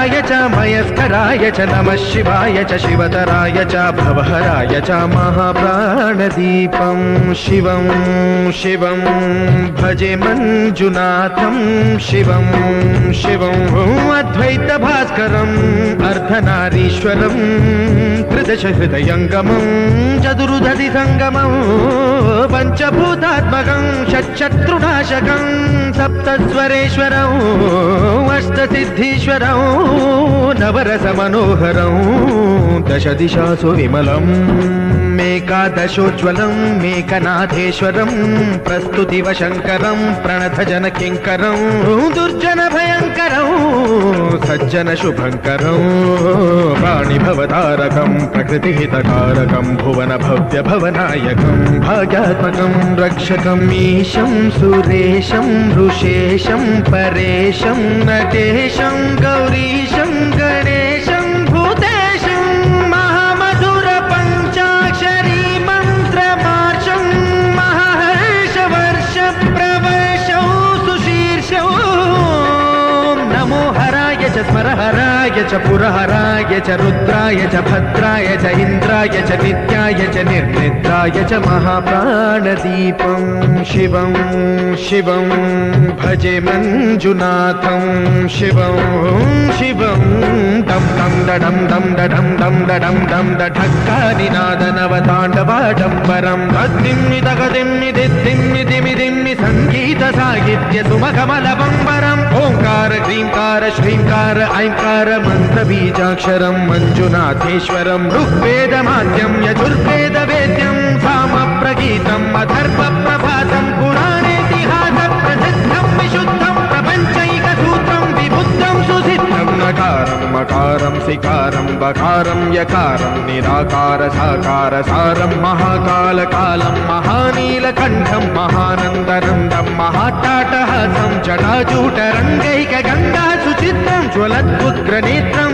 च मयस्कराय च नमः शिवाय च शिवतराय च भवहराय च महाप्राणदीपं शिवं शिवं भजे मञ्जुनाथं शिवं शिवं अद्वैतभास्करम् అర్ధనారీశ్వరం త్రిదశ హృదయంగమం చతురుధది సంగమం పంచభూతాత్మకం షట్శత్రునాశకం సప్తస్వరేశ్వరం అష్ట సిద్ధీశ్వరం నవరస మనోహరం. దశదిశాసు విమలం. మేకాదశోజ్వలం మేకనాథేశ్వరం ప్రస్తుతివ శంకరం ప్రణత జన కింకరం దుర్జన భయంకరం సజ్జన శుభంకరం ప్రాణిభవతారకం ప్రకృతిహితకారకం భువన భవ్య భవనాయకం భాగ్యాత్మకం రక్షకం ఈశం సురేశం ఋషేశం పరేశం నటేశం గ చ స్మరహరాయ చ పురహరాయ చ రుద్రాయ చ భద్రాయ చ ఇంద్రాయ చ నిత్యాయ చ నిర్నిద్రాయ చ మహాప్రాణదీపం శివం శివం భజే మంజునాథం శివం శివం. డం డం దడం డం దడం డం దడం డం దఢక్కాని నాదనవ తాండవాడంబరం అద్దిమ్మి తగదిమ్మి దిద్దిమ్మి దిమి దిమ్మి సంగీత సాహిత్య సుమకమల బంబరం. ఓంకార శ్రీంకార ఐంకార మంత్ర బీజాక్షరం మంజునాథేశ్వరం ఋగ్వేద మాధ్యం యజుర్వేద వేద్యం సామ ప్రగీతం అధర్వ ప్రభాతం పురాణేతిహాస ప్రసిద్ధం విశుద్ధం ప్రపంచైక సూత్రం విబుద్ధం సుసిద్ధం నకారం మకారం సికారం బకారం యకారం నిరాకార సాకార సారం మహాకాల కాలం మహానీలకంఠం మహానందనందం మహాటాటహాసం జటాజూటరంగైక గంగా చరిత్రం జ్వలద్భుగ్రనేత్రం